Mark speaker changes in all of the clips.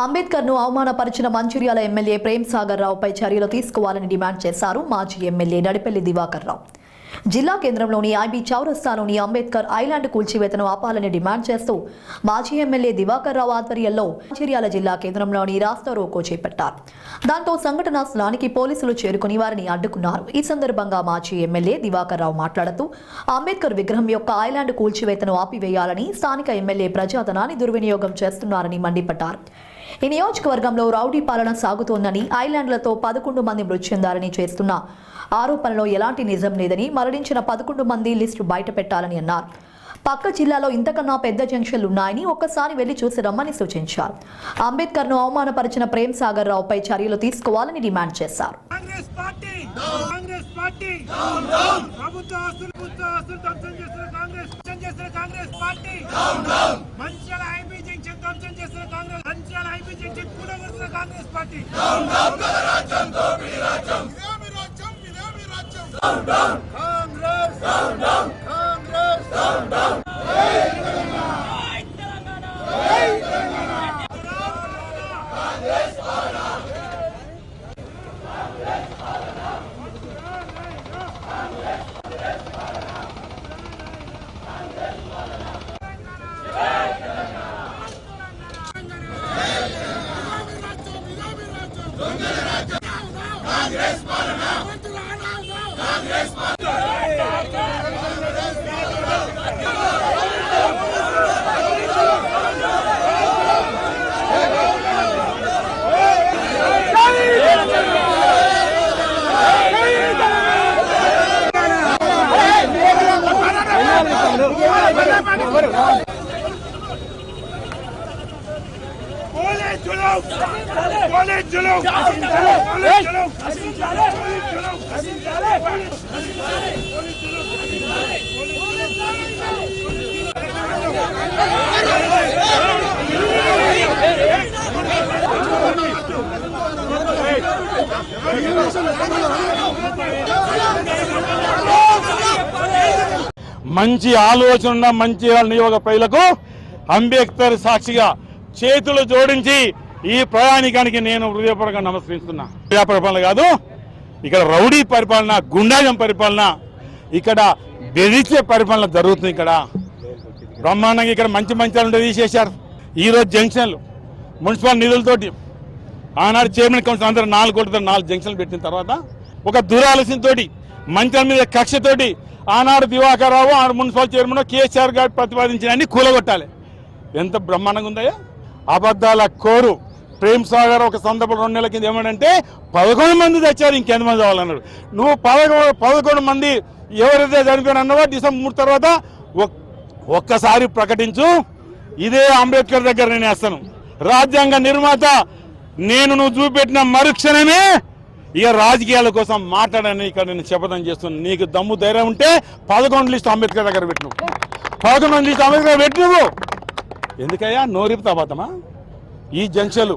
Speaker 1: అంబేద్కర్ను అవమానపరిచిన మంచిర్యాల ఎమ్మెల్యే ప్రేమ్ సాగర్ రావుపై చర్యలు తీసుకోవాలని డిమాండ్ చేశారు మాజీ ఎమ్మెల్యే నడిపెల్లి దివాకర్ రావు. జిల్లా కేంద్రంలోని ఐబీ చౌరస్తాలోని అంబేద్కర్ ఐలాండ్ కూల్చివేతను ఆపాలని డిమాండ్ చేస్తూ మాజీ ఎమ్మెల్యే దివాకర్ రావు ఆధ్వర్యంలో మంచిర్యాల జిల్లా కేంద్రంలోని రాస్తా రోకో చేపట్టారు. దాంతో సంఘటనా స్థలానికి పోలీసులు చేరుకుని వారిని అడ్డుకున్నారు. ఈ సందర్భంగా మాజీ ఎమ్మెల్యే దివాకర్ రావు మాట్లాడుతూ అంబేద్కర్ విగ్రహం యొక్క ఐలాండ్ కూల్చివేతను ఆపివేయాలని స్థానిక ఎమ్మెల్యే ప్రజాధనాన్ని దుర్వినియోగం చేస్తున్నారని మండిపడ్డారు. ఈ నియోజకవర్గంలో రౌడీ పాలన సాగుతోందని ఐలాండ్లతో పదకొండు మంది మృతి చెందారని చేస్తున్న ఆరోపణలో ఎలాంటి నిజం లేదని మరణించిన పదకొండు మంది లిస్టు బయట పెట్టాలని అన్నారు. పక్క జిల్లాలో ఇంతకన్నా పెద్ద జంక్షన్లు ఉన్నాయని ఒక్కసారి వెళ్ళి చూసి రమ్మని సూచించారు. అంబేద్కర్ను అవమానపరిచిన ప్రేమ్ సాగర్ రావుపై చర్యలు తీసుకోవాలని డిమాండ్ చేశారు.
Speaker 2: కాంగ్రెస్ ధ్వంసం చేస్తున్న కాంగ్రెస్ మంచిర్యాల ఐబీ జంక్షన్ కూడగొడుతున్న కాంగ్రెస్ పార్టీ. కాంగ్రెస్
Speaker 3: పాలన కాంగ్రెస్
Speaker 2: పోలీస్ జులుం పోలీస్ జులుం పోలీస్ జులుం
Speaker 4: మంచి ఆలోచన ఉన్న మంచి నియోగ ప్రజలకు అంబేద్కర్ సాక్షిగా చేతులు జోడించి ఈ ప్రయాణికానికి నేను హృదయపూర్వకంగా నమస్కరిస్తున్నా. ప్రజా పరిపాలన కాదు ఇక్కడ రౌడీ పరిపాలన గుండాజం పరిపాలన ఇక్కడ బెదిరించే పరిపాలన జరుగుతుంది ఇక్కడ. బ్రహ్మాండంగా ఇక్కడ మంచి మంచి ఉంటే తీసేశారు. ఈరోజు జంక్షన్లు మున్సిపల్ నిధులతోటి ఆనాడు చైర్మన్ కౌన్సిల్ అందరూ నాలుగు కోట్లతో నాలుగు జంక్షన్లు పెట్టిన తర్వాత ఒక దురాలోచనతోటి మంచాల మీద కక్షతోటి ఆనాడు దివాకర్ రావు ఆనాడు మున్సిపల్ చైర్మన్ కేసీఆర్ గారు ప్రతిపాదించిన అన్ని కూలగొట్టాలి. ఎంత బ్రహ్మాండంగా ఉందయ్యా? అబద్ధాల కోరు. ప్రేమ్ సాగర్ ఒక సందర్భం రెండు నెలల కింద ఏమంటే పదకొండు మంది తెచ్చారు ఇంకెంతమంది కావాలన్నాడు. నువ్వు పదకొండు పదకొండు మంది ఎవరైతే చనిపోయిన అన్నవో డిసెంబర్ మూడు తర్వాత ఒక్కసారి ప్రకటించు. ఇదే అంబేద్కర్ దగ్గర నేను వేస్తాను. రాజ్యాంగ నిర్మాత నేను నువ్వు చూపెట్టిన మరుక్షణమే ఇక రాజకీయాల కోసం మాట్లాడని ఇక్కడ నేను శపథం చేస్తున్నాను. నీకు దమ్ము ధైర్యం ఉంటే పదకొండు లిస్ట్ అంబేద్కర్ దగ్గర పెట్టిన పదకొండు లిస్ట్ అంబేద్కర్ పెట్టినవు ఎందుకయ్యా? నోరిపుతా అబద్ధమా ఈ జంక్షన్లు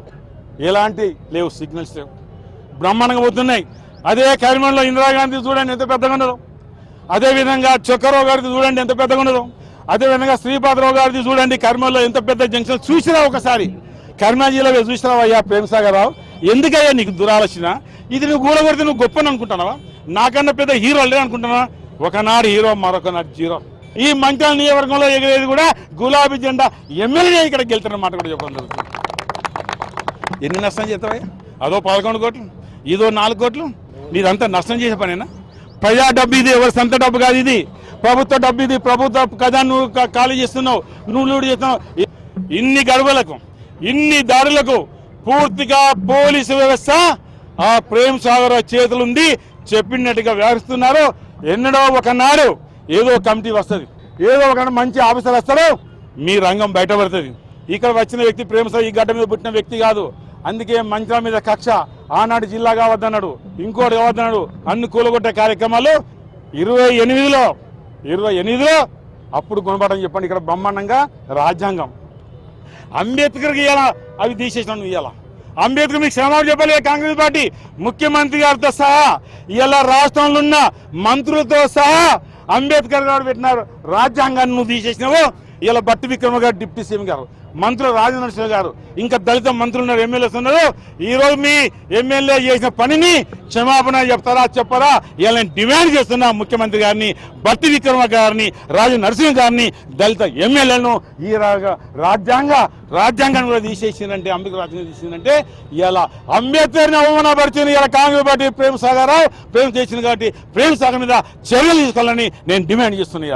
Speaker 4: ఎలాంటి లేవు సిగ్నల్స్ లేవు. బ్రహ్మాండంగా పోతున్నాయి. అదే కరీంనగర్లో ఇందిరాగాంధీ చూడండి ఎంత పెద్దగా ఉన్నదో. అదే విధంగా చొక్కరావు గారిది చూడండి ఎంత పెద్దగా ఉన్నదో. అదే విధంగా శ్రీపాదరావు గారిది చూడండి కరీంనగర్లో ఎంత పెద్ద జంక్షన్ చూసిరా ఒకసారి. కరీంనగర్ జిల్లాలో చూసిరావు అయ్యా ప్రేమసాగర్ రావు? ఎందుకయ్యా నీకు దురాలోచన ఇది నువ్వు కూడగొడితే నువ్వు గొప్పని అనుకుంటున్నావా? నాకన్నా పెద్ద హీరో లేడు అనుకుంటున్నావా? ఒకనాడు హీరో మరొక నాడు జీరో. ఈ మంచాల నియోజకవర్గంలో ఎగిరేది కూడా గులాబీ జెండా ఎమ్మెల్యే ఇక్కడ గెలుతున్నమాట కూడా చెప్పడం జరుగుతుంది. ఎన్ని నష్టం చేస్తావయ్యా? అదో పదకొండు కోట్లు ఇదో నాలుగు కోట్లు నీదంతా నష్టం చేసే పనేనా? ప్రజా డబ్బు ఇది ఎవరి సొంత డబ్బు కాదు ఇది. ప్రభుత్వ డబ్బు ఇది ప్రభుత్వ కదా నువ్వు ఖాళీ చేస్తున్నావు నువ్వు లూడు చేస్తున్నావు. ఇన్ని గడువులకు ఇన్ని దాడులకు పూర్తిగా పోలీసు వ్యవస్థ ఆ ప్రేమ్ సాగర్ చేతులుంది చెప్పినట్టుగా వ్యవహరిస్తున్నారు. ఎన్నడో ఒకనాడు ఏదో కమిటీ వస్తుంది. ఏదో ఒక మంచి ఆఫీసర్ వస్తాడు మీ రంగం బయటపడుతుంది. ఇక్కడ వచ్చిన వ్యక్తి ప్రేమ సాగర్ ఈ గడ్డ మీద పుట్టిన వ్యక్తి కాదు. అందుకే మంచాల మీద కక్ష ఆనాడు జిల్లా కావద్దన్నాడు ఇంకోటి కావద్దన్నాడు అన్ని కూలగొట్టే కార్యక్రమాలు ఇరవై ఎనిమిదిలో ఇరవై ఎనిమిదిలో అప్పుడు కొనబడని చెప్పండి ఇక్కడ బ్రహ్మాండంగా రాజ్యాంగం. అంబేద్కర్కి ఇవాళ అవి తీసేసినాను ఇవాళ అంబేద్కర్ మీకు క్షమాపణ చెప్పాలి కాంగ్రెస్ పార్టీ. ముఖ్యమంత్రి గారితో సహా ఇలా రాష్ట్రంలో ఉన్న మంత్రులతో సహా అంబేద్కర్ గారు పెట్టినారు. రాజ్యాంగాన్ని నువ్వు తీసేసినావు. ఇలా బట్టి విక్రమ గారు డిప్యూటీ సీఎం గారు. మంత్రులు రాజనరసింహ గారు. ఇంకా దళిత మంత్రులు ఉన్నారు ఎమ్మెల్యేస్ ఉన్నారు. ఈ రోజు మీ ఎమ్మెల్యే చేసిన పనిని క్షమాపణ చెప్తారా చెప్పరా? ఇలా డిమాండ్ చేస్తున్నా ముఖ్యమంత్రి గారిని భట్టి విక్రమ గారిని రాజు నరసింహ గారిని దళిత ఎమ్మెల్యేలను ఈ రాజ్యాంగ రాజ్యాంగాన్ని కూడా తీసేసిందంటే అంబేద్కర్ రాజ్యాంగం తీసిందంటే ఇలా అంబేద్కర్ని అవమానపరిచింది ఇలా కాంగ్రెస్ పార్టీ ప్రేమ్ సాగర్ రావు. ప్రేమ్ చేసింది కాబట్టి ప్రేమ్ సాగర్ మీద చర్యలు తీసుకోవాలని నేను డిమాండ్ చేస్తున్నాను